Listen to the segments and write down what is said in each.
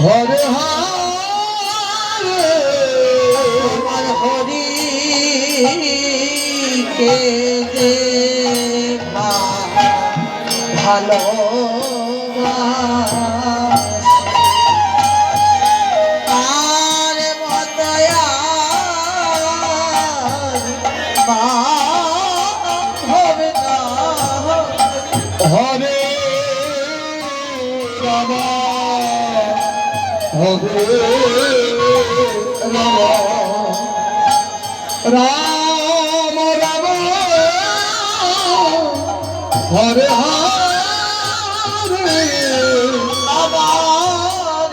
হরে হরে আমার হরি কে যে ভালো হবে রাম রাম রাম হরে হরে আমার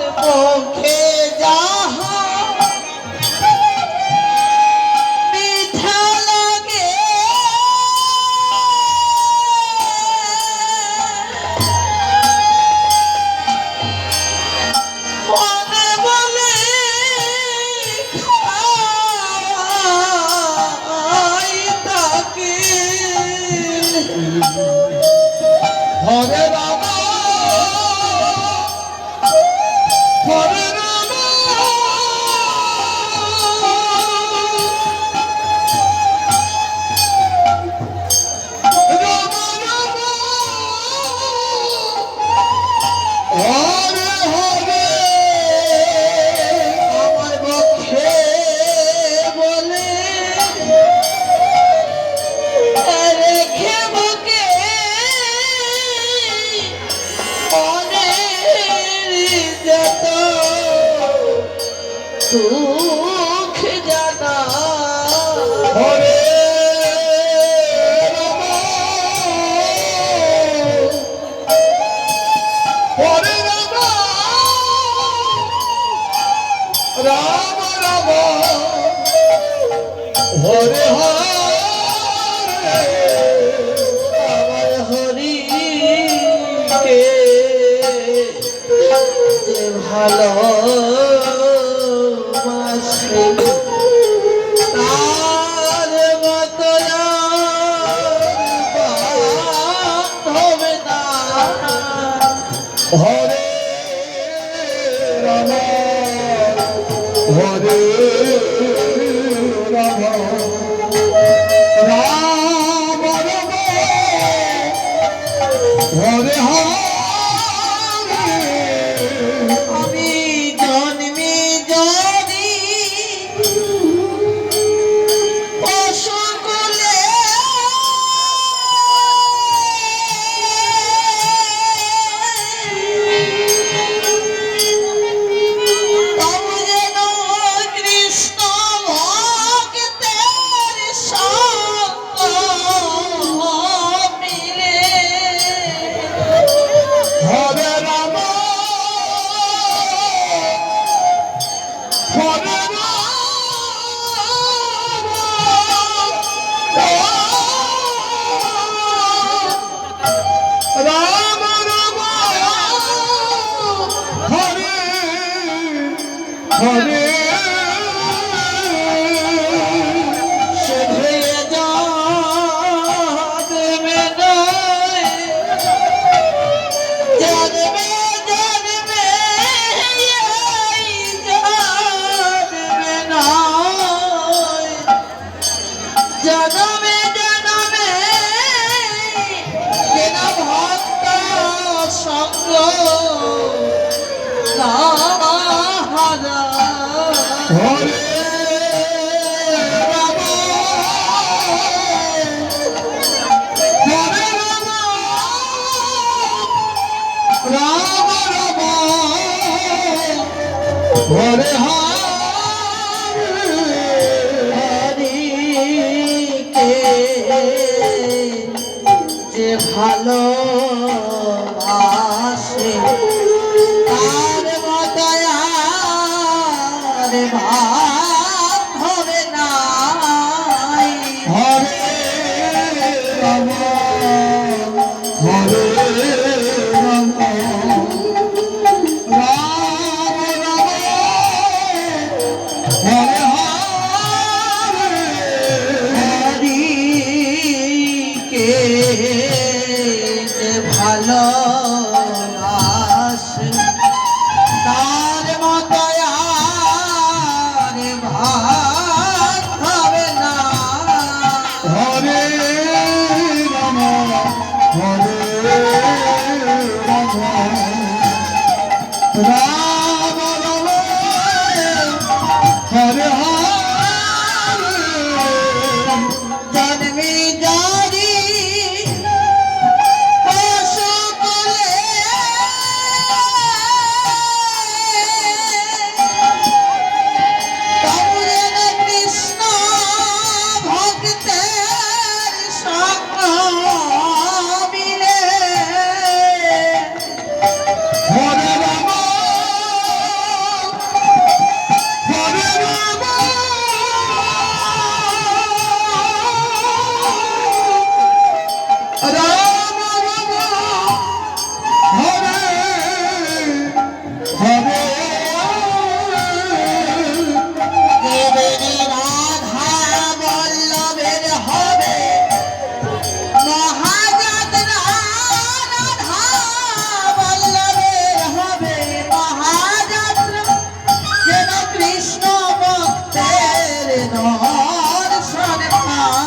ভালো তার মতো হবে না হরে রাম হরে রাম। রাম হরে হরে Amen. হরে হরি কে যে ভালো আসে তার মতায়ার ভাব হবে না হরে হরে ভালো আসে তার মতো ভাত হবে না। হরে রাম হরে রাম রাম।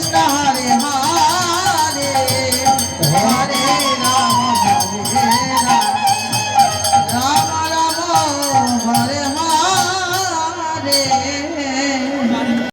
कृष्ण हरे हरे